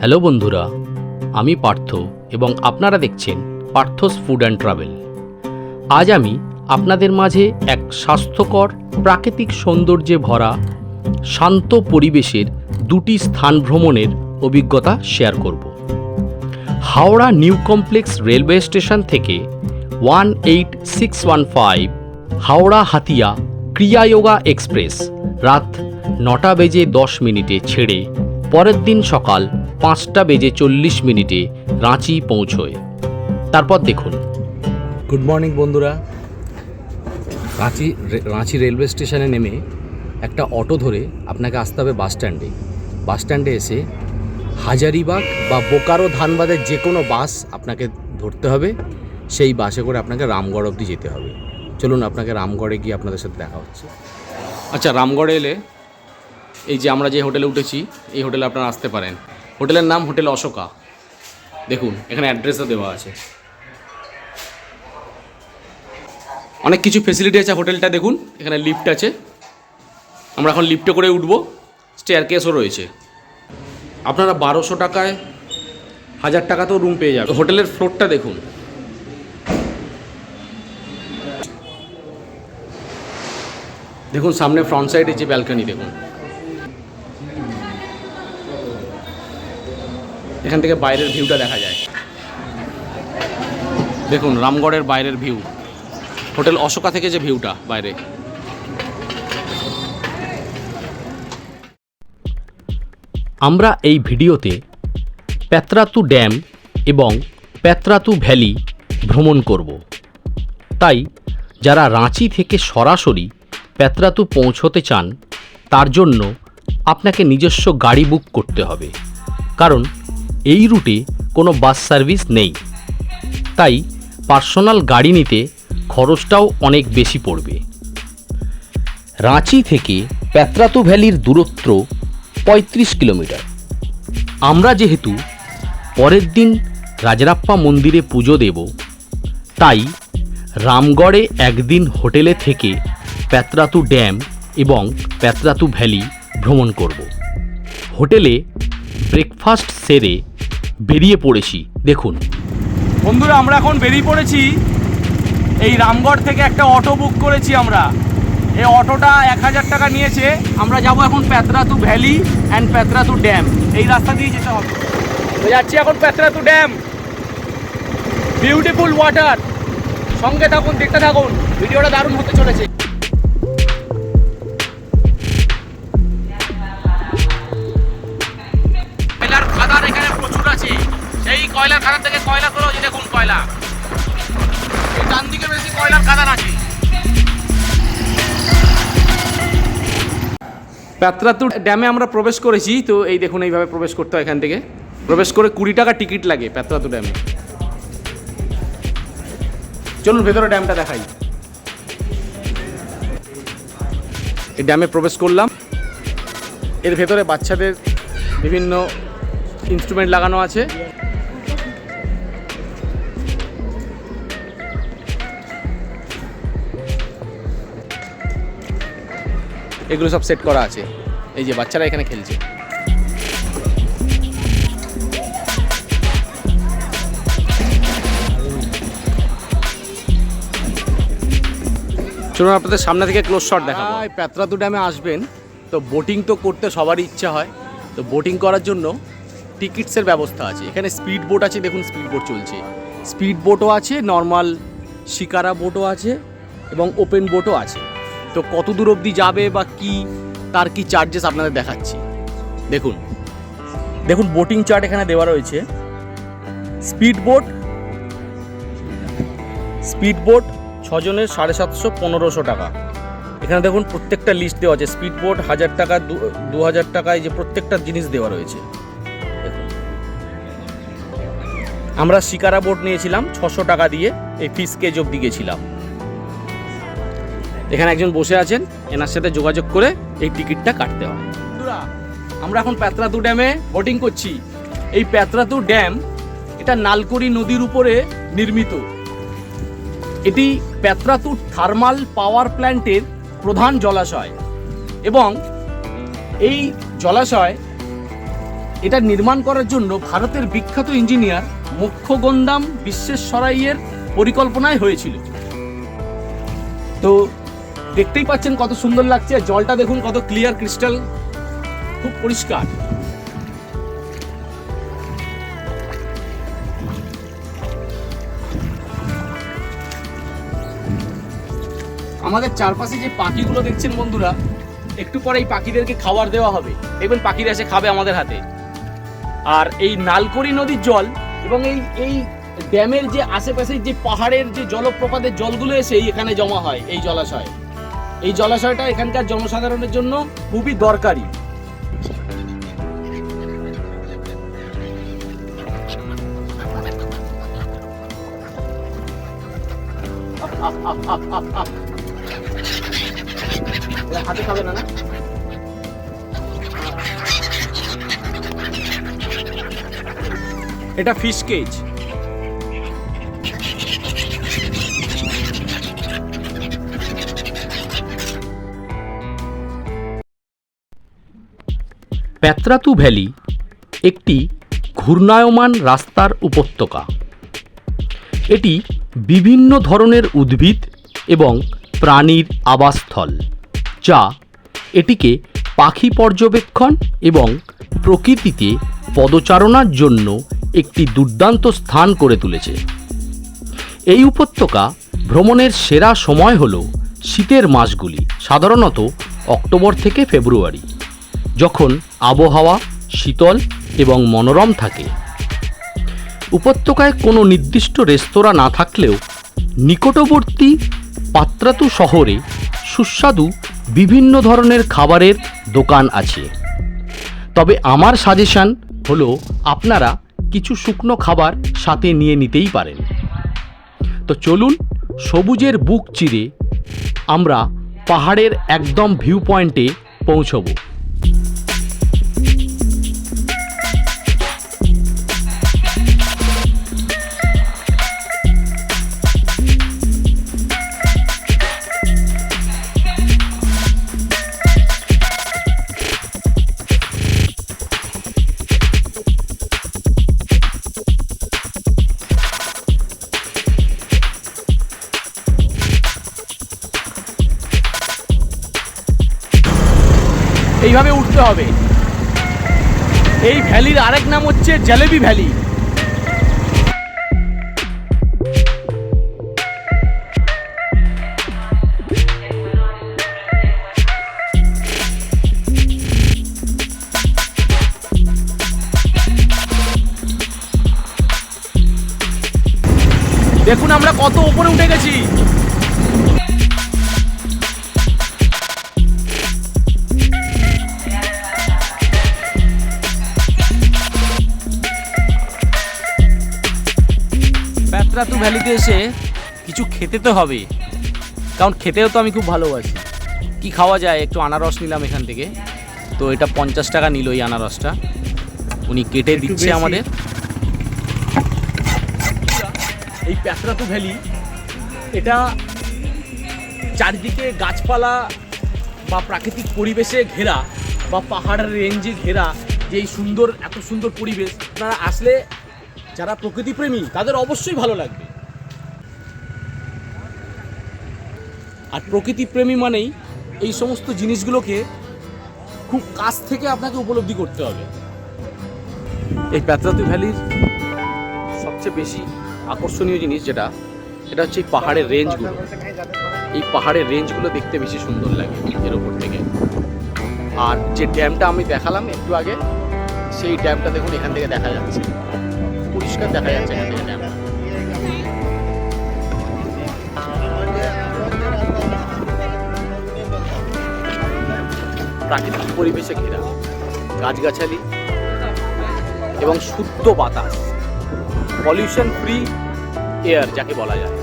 Hello বন্ধুরা, আমি পার্থ এবং আপনারা দেখছেন পার্থস ফুড অ্যান্ড ট্রাভেল। আজ আমি আপনাদের মাঝে এক স্বাস্থ্যকর, প্রাকৃতিক সৌন্দর্যে ভরা, শান্ত পরিবেশের দুটি স্থান ভ্রমণের অভিজ্ঞতা শেয়ার করব। Howrah new complex railway station থেকে one eight six one five Howrah Hatia Kriya Yoga express রাত নটা বেজে দশ মিনিটে ছেড়ে পরের দিন সকাল পাঁচটা বেজে চল্লিশ মিনিটে রাঁচি পৌঁছয়। তারপর দেখুন। গুড মর্নিং বন্ধুরা। রাঁচি রাঁচি রেলওয়ে স্টেশনে নেমে একটা অটো ধরে আপনাকে আসতে হবে বাস স্ট্যান্ডে এসে হাজারিবাগ বা বোকারো ধানবাদের যে কোনো বাস আপনাকে ধরতে হবে। সেই বাসে করে আপনাকে রামগড় অবধি যেতে হবে। চলুন আপনাকে রামগড়ে গিয়ে আপনাদের সাথে দেখা হচ্ছে। আচ্ছা রামগড়ে এলে এই যে আমরা যে হোটেলে উঠেছি, এই হোটেলে আপনারা আসতে পারেন। হোটেলের নাম হোটেল অশোকা। দেখুন, এখানে অ্যাড্রেসও দেওয়া আছে। অনেক কিছু ফেসিলিটি আছে হোটেলটা, দেখুন, এখানে লিফট আছে। আমরা এখন লিফটে করে উঠবো স্টেয়ার কেসও রয়েছে। আপনারা বারোশো টাকায় হাজার টাকাতেও রুম পেয়ে যাবেন। হোটেলের ফ্লোরটা দেখুন। দেখুন, সামনে ফ্রন্ট সাইডে যে ব্যালকনি দেখুন। এখান থেকে বাইরের ভিউটা দেখা যায়। দেখুন, রামগড়ের বাইরের ভিউ। হোটেল অশোকা থেকে যে ভিউটা বাইরে। আমরা এই ভিডিওতে পেত্রাতু ড্যাম এবং পেত্রাতু ভ্যালি ভ্রমণ করব। তাই, যারা রাঁচি থেকে সরাসরি পেত্রাতু পৌঁছতে চান, তার জন্য আপনাকে নিজস্ব গাড়ি বুক করতে হবে। কারণ এই রুটে কোনো বাস সার্ভিস নেই। তাই পার্সোনাল গাড়ি নিতে খরচটাও অনেক বেশি পড়বে। রাঁচি থেকে পেত্রাতু ভ্যালির দূরত্ব পঁয়ত্রিশ কিলোমিটার। আমরা যেহেতু পরের দিন রাজরাপ্পা মন্দিরে পুজো দেব, তাই রামগড়ে একদিন হোটেলে থেকে পেত্রাতু ড্যাম এবং পেত্রাতু ভ্যালি ভ্রমণ করব। হোটেলে ব্রেকফাস্ট সেরে বেরিয়ে পড়েছি। দেখুন। বন্ধুরা, আমরা এখন বেরিয়ে পড়েছি। এই রামগড় থেকে একটা অটো বুক করেছি আমরা। এই অটোটা এক হাজার টাকা নিয়েছে। আমরা যাব এখন Patratu valley and Patratu dam. এই রাস্তা দিয়ে যেতে হবে। যাচ্ছি এখন প্যাতরাতু ড্যাম। বিউটিফুল ওয়াটার সঙ্গে থাকুন, দেখতে থাকুন। ভিডিওটা দারুণ হতে চলেছে। কয়লার খাদান থেকে কয়লা তোলো যে দেখুন কয়লা? ডান দিকে বেশি কয়লার খাদান আছে পেত্রাতু ড্যামে আমরা প্রবেশ করেছি, তো এই দেখুন এইভাবে প্রবেশ করতে হয় এখান থেকে। প্রবেশ করে কুড়ি টাকা টিকিট লাগে পেত্রাতু ড্যামে। চলুন ভেতরে ড্যামটা দেখাই। এই ড্যামে প্রবেশ করলাম। এর ভেতরে বাচ্চাদের বিভিন্ন ইনস্ট্রুমেন্ট লাগানো আছে। এগুলো সব সেট করা আছে। এই যে বাচ্চারা এখানে খেলছে। চলুন আপনাদের সামনে থেকে ক্লোজ শট দেখাবো। পেত্রাতু ড্যামে আসবেন। তো বোটিং তো করতে সবারই ইচ্ছা হয়। তো বোটিং করার জন্য টিকিটসের ব্যবস্থা আছে। এখানে স্পিড বোট আছে, দেখুন স্পিড বোট চলছে। স্পিড বোটও আছে নর্মাল শিকারা বোটও আছে এবং ওপেন বোটও আছে। তো কত দূর অবধি যাবে বা কি, তার কি চার্জেস আপনাদের দেখাচ্ছি। দেখুন দেখুন বোটিং চার্ট এখানে দেওয়া রয়েছে। স্পিড বোট স্পিড বোট ছজনের সাড়ে সাতশো পনেরোশো টাকা। এখানে দেখুন প্রত্যেকটা লিস্ট দেওয়া আছে স্পিড বোট হাজার টাকা, দু- হাজার টাকায় যে প্রত্যেকটা জিনিস দেওয়া রয়েছে। আমরা শিকারা বোট নিয়েছিলাম, ছশো টাকা দিয়ে, এই ফিস কেজ অব্দি গেছিলাম। এখানে একজন বসে আছেন, এনার সাথে যোগাযোগ করে এই টিকিটটা কাটতে হয়। আমরা এখন পেত্রাতু ড্যামে বোটিং করছি। এই পেত্রাতু ড্যাম, এটা নালকুড়ি নদীর উপরে নির্মিত। এটি পেত্রাতু থার্মাল পাওয়ার প্ল্যান্টের প্রধান জলাশয়। এবং এই জলাশয়, এটা নির্মাণ করার জন্য ভারতের বিখ্যাত ইঞ্জিনিয়ার মুখ্যগন্দাম বিশ্বেশ্বরাইয়ের পরিকল্পনায় হয়েছিল। তো দেখতেই পাচ্ছেন কত সুন্দর লাগছে, আর জলটা দেখুন কত ক্লিয়ার ক্রিস্টাল খুব পরিষ্কার। আমাদের চারপাশে যে পাখিগুলো দেখছেন বন্ধুরা, একটু পরে এই পাখিদেরকে খাবার দেওয়া হবে দেখবেন পাখিরা এসে খাবে আমাদের হাতে। আর এই নালকড়ি নদীর জল এবং এই এই ড্যামের যে আশেপাশে যে পাহাড়ের যে জলপ্রপাতের জলগুলো এসে এখানে জমা হয়, এই জলাশয়। এই জলাশয়টা এখানকার জনসাধারণের জন্য খুবই দরকারি। হাতে খাবে না না? এটা ফিশ কেজ প্যাত্রাতু ভ্যালি একটি ঘূর্ণায়মান রাস্তার উপত্যকা। এটি বিভিন্ন ধরনের উদ্ভিদ এবং প্রাণীর আবাসস্থল, যা এটিকে পাখি পর্যবেক্ষণ এবং প্রকৃতিতে পদচারণার জন্য একটি দুর্দান্ত স্থান করে তুলেছে। এই উপত্যকা ভ্রমণের সেরা সময় হল শীতের মাসগুলি, সাধারণত অক্টোবর থেকে ফেব্রুয়ারি। যখন আবহাওয়া শীতল এবং মনোরম থাকে। উপত্যকায় কোনো নির্দিষ্ট রেস্তোরাঁ না থাকলেও নিকটবর্তী পাত্রাতু শহরে সুস্বাদু বিভিন্ন ধরনের খাবারের দোকান আছে। তবে আমার সাজেশান হলো আপনারা কিছু শুকনো খাবার সাথে নিয়ে নিতেই পারেন। তো চলুন সবুজের বুক চিরে আমরা পাহাড়ের একদম ভিউ পয়েন্টে পৌঁছবো। Thank you এইভাবে উঠতে হবে। এই ভ্যালির আরেক নাম হচ্ছে জলেবি ভ্যালি। দেখুন আমরা কত উপরে উঠে গেছি। প্যাতরাতু ভ্যালিতে এসে কিছু খেতে তো হবে। কারণ খেতেও তো আমি খুব ভালোবাসি। কি খাওয়া যায়? একটু আনারস নিলাম এখান থেকে। তো এটা পঞ্চাশ টাকা নিল এই আনারসটা। উনি কেটে দিচ্ছে আমাদের। এই প্যাতরাতু ভ্যালি এটা চারিদিকে গাছপালা বা প্রাকৃতিক পরিবেশে ঘেরা বা পাহাড়ের রেঞ্জে ঘেরা যে এই সুন্দর এত সুন্দর পরিবেশ। আপনারা আসলে যারা প্রকৃতিপ্রেমী, তাদের অবশ্যই ভালো লাগবে। আর প্রকৃতিপ্রেমী মানেই এই সমস্ত জিনিসগুলোকে খুব কাছ থেকে আপনাকে উপলব্ধি করতে হবে। এই প্যাতরাতু ভ্যালির সবচেয়ে বেশি আকর্ষণীয় জিনিস যেটা এটা হচ্ছে এই পাহাড়ের রেঞ্জগুলো। এই পাহাড়ের রেঞ্জগুলো দেখতে বেশি সুন্দর লাগে এর উপর থেকে। আর যে ড্যামটা আমি দেখালাম একটু আগে, সেই ড্যামটা দেখুন, এখান থেকে দেখা যাচ্ছে। পরিষ্কার দেখা যাচ্ছে প্রাকৃতিক পরিবেশে ঘেরা, গাছগাছালি এবং শুদ্ধ বাতাস পলিউশন ফ্রি এয়ার যাকে বলা যায়।